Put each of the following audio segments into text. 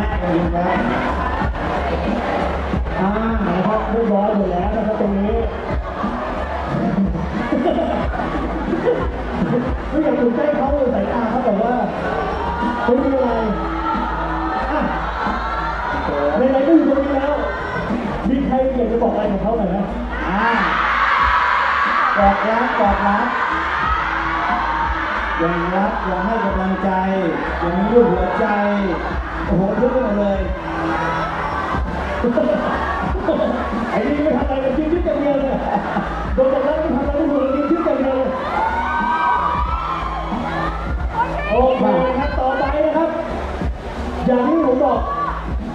นะฮะองค์หญิงครับอ่านะครับเรียบร้อยหมดแล้วนะครับตรงนี้ไม่อยากตื่นเต้นเขาเลยสายตาเขาแบบว่าไม่มีอะไรอะไหนๆก็อยู่ตรงนี้แล้ว มีใครอยากจะบอกอะไรกับเขาหน่อยไหมอ่ากอดรักกอดรักยังรักยังให้กำลังใจยังมีรูปหัวใจ อ้โหเยอะไปหมดเลยไอ้นี่ไม่ทำอะไรเลยคิดคิดอย่างเดียวเลยโดนบอกแล้วไม่ทำอะไรไม่ถูกเลยคิดอย่างเดียวเลยโอเคครับต่อไปนะครับ อย่างที่ผมบอก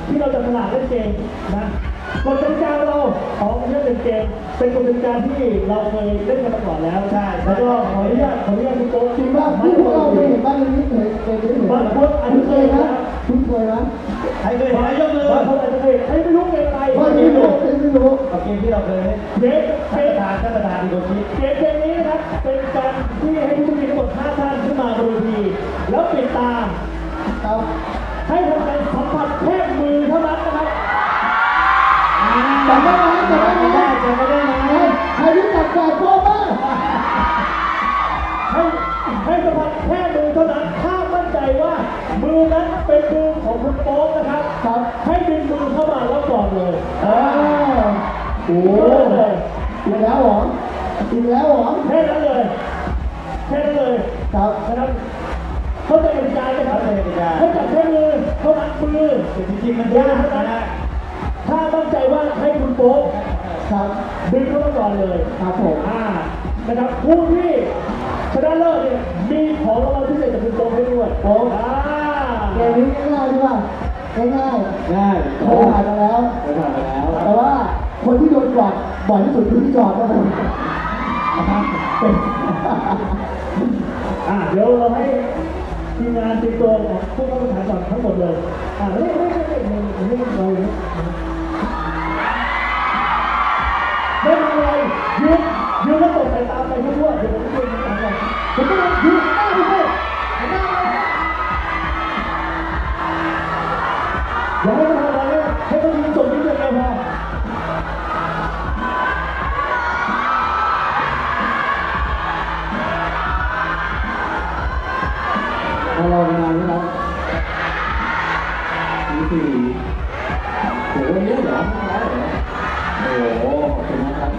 ที่เราจะตลาดเล่นเกมนะกฎกติกาเราของเรื่องเป็นเกมเป็นกฎกติกาที่เราเคยเล่นกันมาก่อนแล้วใช่แล้วก็ขออนุญาตขออนุญาตคุณโต๊ะจริงป่ะที่พวกเราเคยเห็นบ้านเรื่องนี้เคยเคยเคยเห็นบางคนอาจจะเคยนะ คุณเคยนะใครเคยเห็นไหมยกมือบางคนอาจจะเคยใครไม่รู้เกมอะไรว่าไม่ไม่รู้รู้ไม่รู้เอาเกมที่เราเคยเล่นเกมเกท่านมประธานท่านประธานดีกว่าคิดเกมเกมนี้นะครับเป็นการที่ให้ผู้มีทั้งหมด5ท่านขึ้นมาบนเวทีแล้วปิดตาครับให้ทำการสัมผัสแค่มือเท่านั้นนะครับจำได้ไหมจำได้ไหมไม่ได้จะไม่ได้ไหมใครรู้จักแกโก้บ้างใของคุณโป๊กนะครับครับให้ดึงมือเข้ามาแล้วกอดเลยอ่าโอ้โหอีกแล้วเหรออีกแล้วเหรอแค่นั้นเลยแค่นั้นเลยครับนะครับเข้าใจกติกาไหมครับเข้าใจกติกาให้จับแค่มือเท่านั้นมือแต่จริงๆมันยากนะฮะถ้ามั่นใจว่าให้คุณโป๊กครับดึงเข้ามาก่อนเลยครับผมอ่านะครับผู้ที่ชนะเลิศเนี่ยมีของรางวัลพิเศษจากคุณโป๊กให้ด้วยโป๊กอ่า เกมนี้ง่ายๆใช่ป่ะง่ายง่ายๆเคยผ่านมาแล้วเคยผ่านไปแล้วแต่ว่าคนที่โดนกอดบ่อยที่สุดคือพี่จอดครับผมอ่าเดี๋ยวเราให้ทีมงานติดตัวของผู้เข้าแข่งขันก่อนทั้งหมดเลยอ่าไม่ไม่ไม่ไม่ไม่ไม่ไม่เราไม่ทำอะไรยืนยืนแล้วตกสายตาไปทั่วๆเดี๋ยวผมจะยืนตามก่อนผมก็ต้องยืน อย่าให้มันทำอะไรเนี่ยให้เขายืนส่งยิ้มอย่างเดียวพอมารอนานนะครับนี่สี่โหวันนี้เหรอโอ้โหขอบคุณนะครับ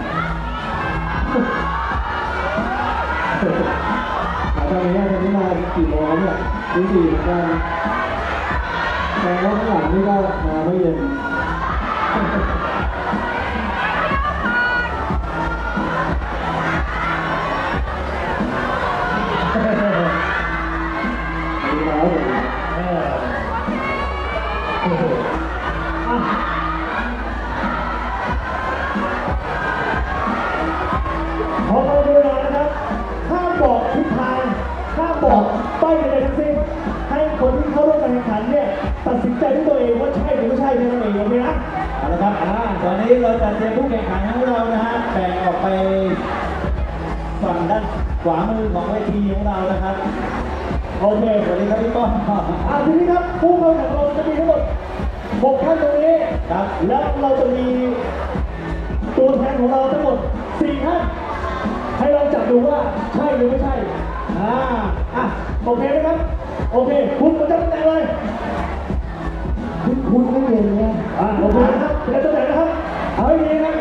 อาจารย์เนี่ยวันนี้มากี่โมงเนี่ยนี่สี่เหมือนกัน แต่ว่าข้างหลังนี่ก็มาไม่เย็นเออโอ้โห ตอนนี้เราจัดเตรียมผู้แข่งขันของเรานะฮะแบ่งออกไปฝั่งด้านขวามือของเวทีของเรานะครับโอเคสวัสดีครับพี่ป้อมอะทีนี้ครับผู้เข้าแข่งเราจะมีทั้งหมด6ท่านตรงนี้ครับแล้วเราจะมีตัวแทนของเราทั้งหมด4ท่านให้เราจับดูว่าใช่หรือไม่ใช่อ่าอะโอเคไหมครับโอเค คุณประจำตำแหน่งเลยคุณคุณไม่เย็นเนี่ยอ่าโอเค นะครับประจำตำแหนนะครับ เอาให้ดีนะครับ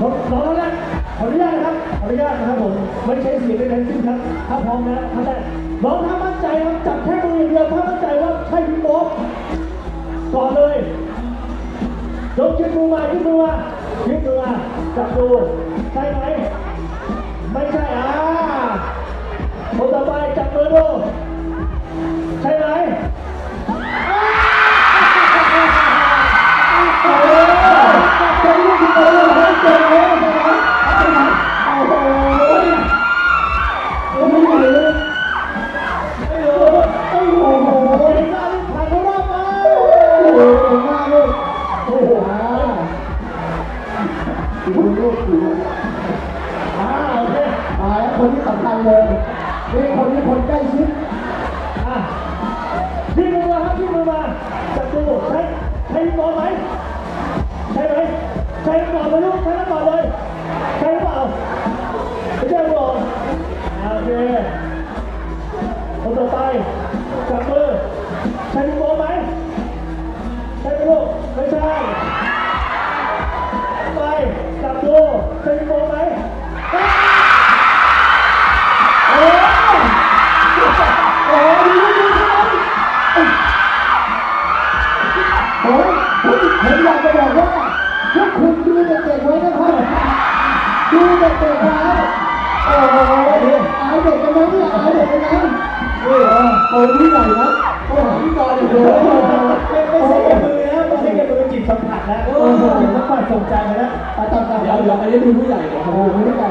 น้องน้องแล้วนะขออนุญาตนะครับ ขออนุญาตนะครับผมไม่ใช้เสียงใดๆทั้งสิ้นครับ ถ้าพร้อมนะท่านแรกน้องถ้ามั่นใจครับ จับแค่มืออย่างเดียว ถ้ามั่นใจว่าใช่พี่โป๊กก่อนเลยยกขึ้นมือมาขึ้นมือมาขึ้นมือมาจับดูใช่ไหม ไม่ใช่อ่าคนต่อไปจับมือดูำคัญเลยนี่คนนี้คนใกล้ชิดอะยื่มือมาครับยื่มือมาจับดูใช้ใช้บอลไหมใช่ไหมใช้ก่อนเลยลูกใช้ก่อนเลยใช่หรือเปล่าไม่ใช่บอลโอเคคนต่อไปจับมือใช้บอลไหมใช่ไหมลูกไม่ใช่ไปจับดูใช้บอล ช่แค่มือจิตสัมผัสนะจิตสัมผัสส่งใจมาแล้วไปตามกันเดี๋ยวเดี๋ยวอันนี้ดูผู้ใหญ่โอ้โหผู้ใหญ่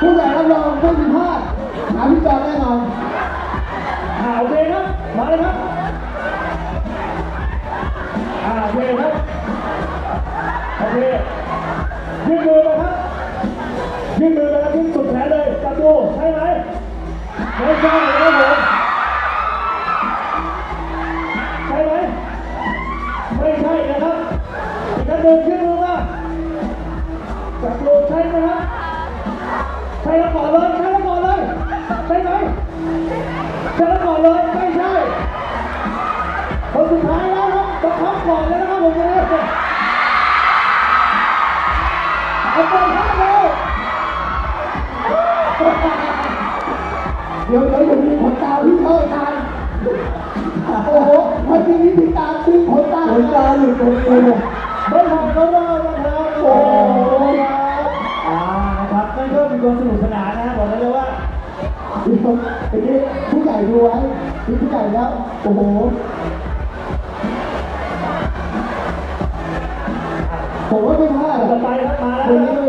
ผู้ใหญ่รับรองไม่มีพลาดหาพี่กรแน่นอนอ่าโอเคครับมาเลยครับอ่าโอเคครับโอเคยื่นมือมาครับยื่นมือมาครับยื่นสุดแขนเลยจับดูใช่ไหมไม่ใช่ ก่อนเลยนะครับผมจะเรียกเอาไปพักเลยเดี๋ยวเดี๋ยวอย่ามีขนตาพี่เข้าตาโอ้โหพอทีนี้พี่ตาดึงขนตาขนตาหลุดตรงนี้เลยไม่ทำก็ได้นะครับโอ้โหอ่านะครับนั่นก็มีความสนุกสนานนะบอกได้เลยว่าทีนี่ผู้ใหญ่ดูไว้ผู้ใหญ่แล้วโอ้โห ครั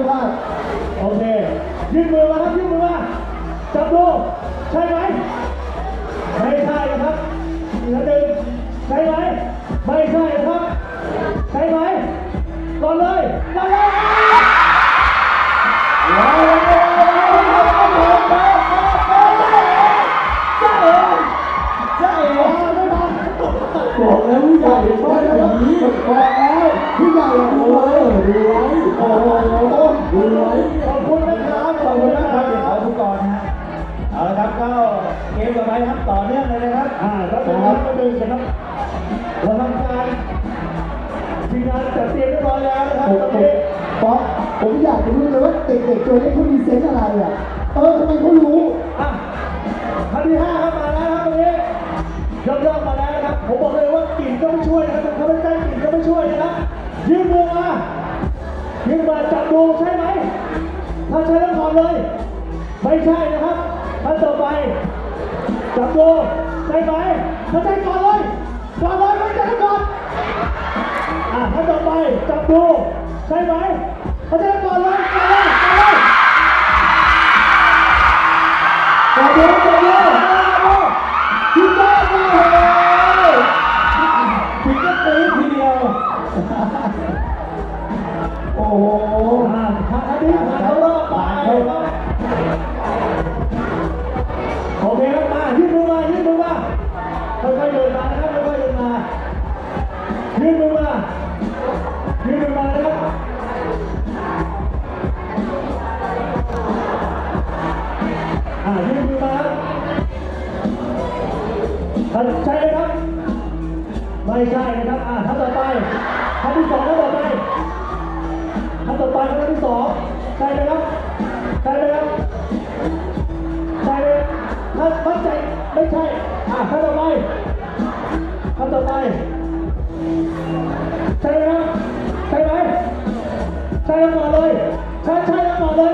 โอ้โหดูไว้ขอบคุณนะครับขอบคุณมากครับเดี๋ยวขอทุกกรนะฮะเอาละครับก็เกมต่อไปครับต่อเนื่องเลยนะครับอ่าแล้วเป็นครับก็ดึงนะครับเราทำการทีมงานจัดเตรียมเรียบร้อยแล้วนะครับผมตอนผมนี้ป๊อกผมอยากจะรู้เลยว่าเด็กๆตัวนี้เขามีเซนส์อะไรอะเออทำไมเขารู้อะท่านที่ห้าครับมาแล้วครับตอนนี้ยอดยอดมาแล้วนะครับผมบอกเลยว่ากลิ่นก็ไม่ช่วยนะครับถ้าไม่ใกล้กลิ่นก็ไม่ช่วยนะครับยืนมือ มายืนมาจับดูใช่ไหมถ้าใช่แล้วก่อนเลย ไม่ใช่นะครับท่านต่อไปจับดูใช่ไหมถ้าใช่ก่อนเลยก่อนเลยไม่ใช่ก่อนอะท่านต่อไปจับดูใช่ไหมถ้าใช่ ค่อยๆเดินมานะครับค่อยๆเดินมายื่นมือมายื่นมือมานะครับอ่ายื่นมือมาท่านใช่ไหมครับ ไม่ใช่นะครับอ่าท่านต่อไปท่านที่สองท่านต่อไปท่านต่อไปท่านที่สองใช่ไหมครับใช่ไหมครับใช่ไหมท่านมั่นใจ ไม่ใช่ อ่าท่านต่อไปท่านต่อไปใช่ไหมครับใช่ไหมใช่แล้วหมดเลยใช่ใช่แล้วหมดเลย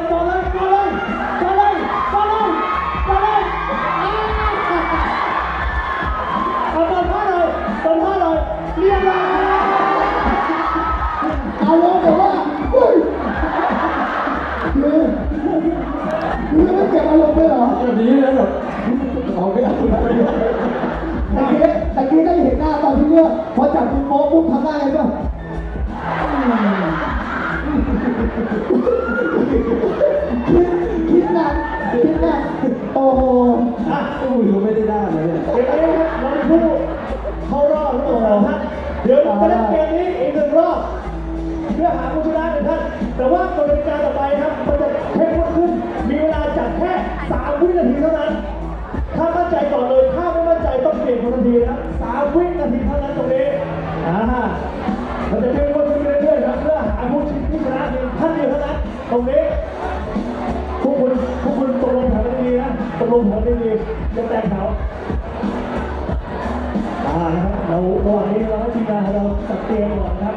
โอ้โหอะอุ้ยเขาไม่ได้ด้านเลยเนี่ย เดี๋ยวนี้ครับเราเป็นผู้เข้ารเดี๋ยวจะเล่นเกมนี้อีกหนึ่งรอบ เพื่อหาผู้ชนะหนึ่งท่าน แต่ว่ากติกาต่อไปครับมันจะเข้มข้นขึ้น มีเวลาจัดแค่3วินาทีเท่านั้น ถ้ามั่นใจก่อนเลย ถ้าไม่มั่นใจต้องเปลี่ยนคนทันทีนะสามวินาทีเท่านั้นตรงนี้ อ่า มันจะเข้มข้นขึ้นเรื่อยๆครับเพื่อหาผู้ชนะเพียงท่านเดียวเท่านั้น ตรงนี้ ดีๆจะแตกแถวอ่านะครับเราระหว่างนี้เราให้ทีมงานของเราจัดเตรียมก่อนนะครับ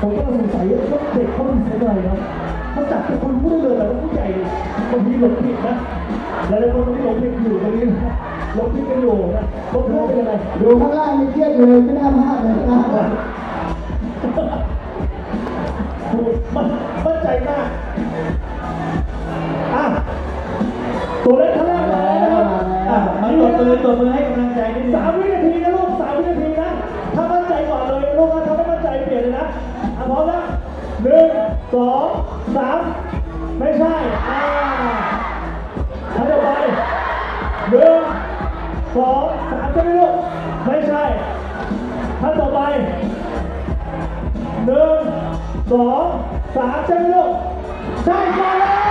ผมก็สงสัยว่าเด็กเขามีเสียอะไรนะเขาจับเป็นคนรู้ได้เลยแต่ว่าผู้ใหญ่บางทีหลงผิดนะหลายๆคนตรงนี้หลงผิดอยู่ตรงนี้นะหลงผิดกันอยู่นะหลงผิดเป็นยังไงดูข้างล่างมีเครียดอยู่เลยไม่น่าพลาดเลยนะมันมั่นใจมากอะตัวเล็กท่า ตบมือให้กำลังใจนิดนึงสามวินาทีนะลูกสามวินาทีนะ ถ้ามั่นใจก่อนเลยลูกนะถ้าไม่มั่นใจเปลี่ยนเลยนะอะพร้อมนะหนึ่งสองสามไม่ใช่อ่าท่านต่อไปหนึ่งสองสามใช่ไหมลูกไม่ใช่ท่านต่อไปหนึ่งสองสามใช่ไหมลูกใช่มาเลย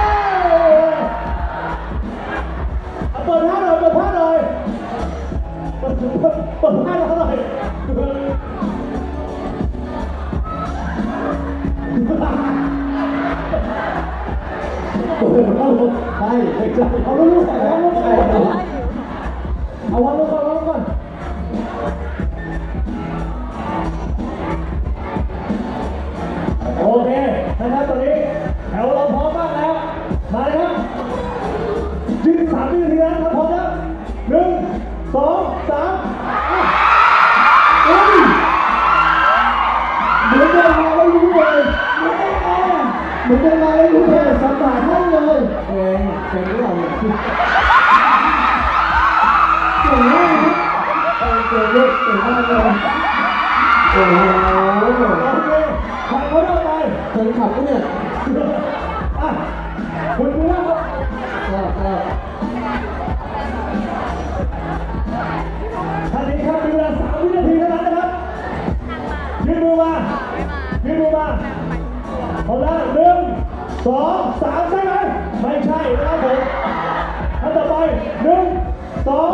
เปิดเปิดให้เราหน่อยใช่ไม่ใช่เอาลูกเอาลูกเอาวันลูกก่อนวันลูกก่อนโอเคนะครับตอนนี้แถวเราพร้อมมากแล้ว มาเลยครับยืนสามวินาทีนะครับพร้อมแล้วหนึ่งสองสาม เหมือนเดินมาแล้วรู้เลยสบายให้เลยเพลงเพลงที่เราเนี่ยเก่งมากนะเพลงเก่งลูกเก่งมากเลยโอ้โหโอเคผ่านเขาได้ไปเพลงขับก็เนี่ยอะคุณดูว่าครับครับ สองสามใช่ไหมไม่ใช่นะครับผมอันต่อไปหนึ่งสอง